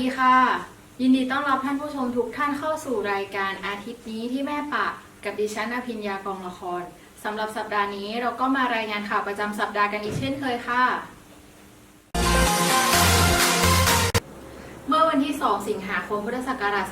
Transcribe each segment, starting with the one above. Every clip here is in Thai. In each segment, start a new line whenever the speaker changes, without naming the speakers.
ดีค่ะ ยินดีต้อนรับท่านผู้ชมทุกท่านเข้าสู่รายการอาทิตย์นี้ที่แม่ปะกับดิฉันอภิญญากองละครสำหรับสัปดาห์นี้เราก็มารายงานข่าวประจำสัปดาห์กันอีกเช่นเคยค่ะ เมื่อวันที่ 2 สิงหาคมพุทธศักราช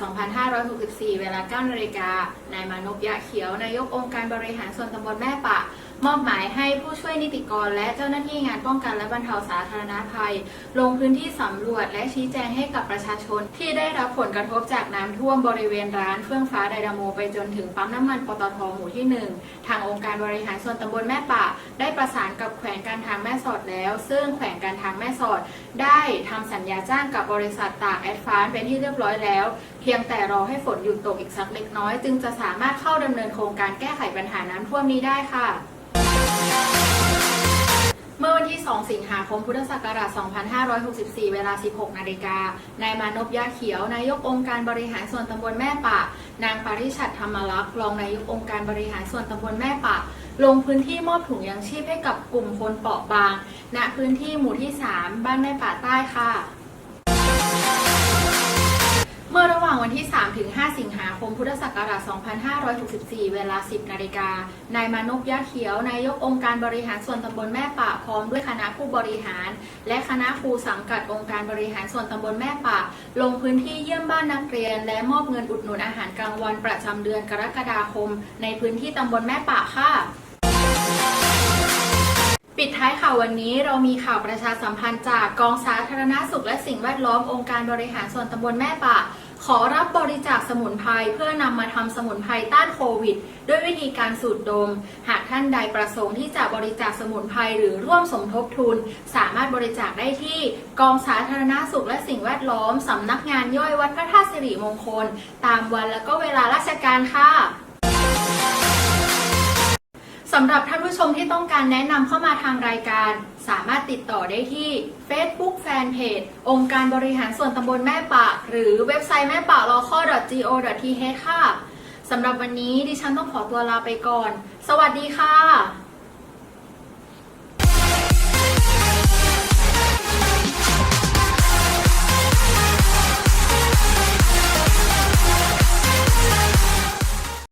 2564 เวลา9นาฬิกานายมานพยะเขียวนายกองค์การบริหารส่วนตำบลแม่ปะ มอบหมายให้ผู้ช่วยนิติกร และเจ้าหน้าที่งานป้องกันและบรรเทาสาธารณภัย ลงพื้นที่สำรวจและชี้แจงให้กับประชาชน ที่ได้รับผลกระทบจากน้ำท่วมบริเวณร้านเฟื่องฟ้าไดนาโม ไปจนถึงปั๊มน้ำมันปตทหมู่ที่ 1 ทางองค์การบริหารส่วนตำบลแม่ปะได้ประสานกับแขวงการทางแม่สอดแล้ว ซึ่งแขวงการทางแม่สอด ได้ทำสัญญาจ้างกับบริษัทตากแอดฟานเป็นที่เรียบร้อยแล้ว เพียงแต่รอให้ฝนหยุดตกอีกสักเล็กน้อย จึงจะสามารถเข้าดำเนินโครงการแก้ไขปัญหาน้ำท่วมนี้ได้ค่ะ เมื่อวันที่ 2 สิงหาคม พุทธศักราช 2564 เวลา 16 นาฬิกา นายมานพยาเขียว นายกองค์การบริหารส่วนตำบลแม่ปะ นางปาริชัดธรรมลักษ์รองนายกองค์การบริหารส่วนตำบลแม่ปะ ลงพื้นที่มอบถุงยังชีพให้กับกลุ่มคนเปราะบาง ณ พื้นที่หมู่ที่ 3 บ้านแม่ป่าใต้ค่ะ เมื่อระหว่างวันที่ 3 ถึง 5 สิงหาคม พุทธศักราช 2564 เวลา 10 นาฬิกา นายมานพยะเขียว นายกองค์การบริหารส่วนตำบลแม่ป่าพร้อมด้วยคณะผู้บริหาร และคณะครูสังกัดองค์การบริหารส่วนตำบลแม่ป่า ลงพื้นที่เยี่ยมบ้านนักเรียน และมอบเงินอุดหนุนอาหารกลางวันประจำเดือนกรกฎาคม ในพื้นที่ตำบลแม่ป่าค่ะปิดท้ายข่าววันนี้เรามีข่าวประชาสัมพันธ์จากกองสาธารณาสุขและสิ่งแวดล้อมองค์การบริหารส่วนตำบลแม่ป่า ขอรับบริจาคสมุนไพรเพื่อนำมาทำสมุนไพรต้านโควิด ด้วยวิธีการสูดดม หากท่านใดประสงค์ที่จะบริจาคสมุนไพรหรือร่วมสมทบทุน สามารถบริจาคได้ที่กองสาธารณาสุขและสิ่งแวดล้อมสำนักงานย่อยวัดพระธาตุสิริมงคล ตามวันและก็เวลาราชการค่ะ สำหรับท่านผู้ชมที่ต้องการแนะนำเข้ามาทางรายการ สามารถติดต่อได้ที่ Facebook Fanpage องค์การบริหารส่วนตำบลแม่ปะ หรือเว็บไซต์แม่ปะ local.go.th ค่ะสำหรับวันนี้ดิฉันต้องขอตัวลาไปก่อน สวัสดีค่ะ